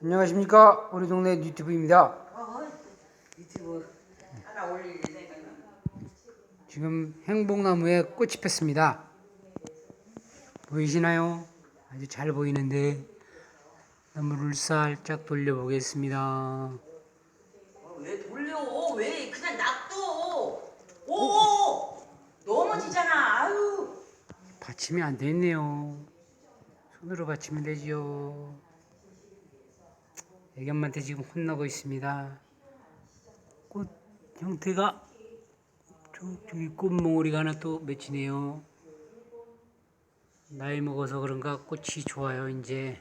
안녕하십니까 우리 동네 유튜브입니다. 어, 유튜브 하나 올릴 생각은 지금 행복나무에 꽃이 폈습니다. 보이시나요? 아주 잘 보이는데 나무를 살짝 돌려보겠습니다. 어, 왜 돌려? 왜 그냥 놔둬? 오 넘어지잖아. 아유 받침이 안 됐네요. 손으로 받치면 되지요. 애견한테 지금 혼나고 있습니다. 꽃 형태가 저기 꽃몽우리가 하나 또 맺히네요. 나이 먹어서 그런가 꽃이 좋아요 이제.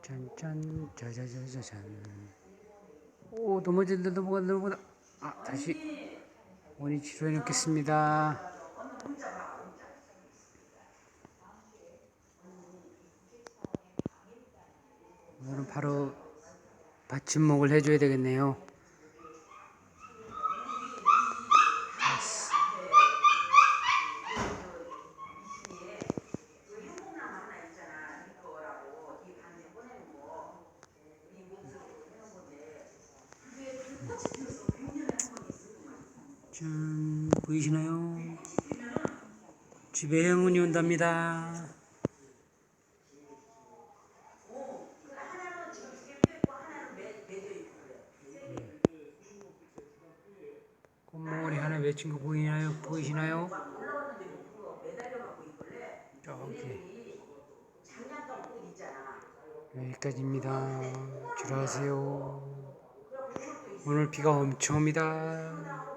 짠짠짠 짜자자자잔. 오 넘어진다 넘어간다 넘어간다. 아 다시 원위 치료해 놓겠습니다. 오늘은 바로 받침목을 해줘야 되겠네요. 짠 보이시나요? 집에 행운이 온답니다. 맺힌 거 보이나요? 보이시나요? 저기 여기까지입니다. 들어가세요. 오늘 비가 엄청 옵니다.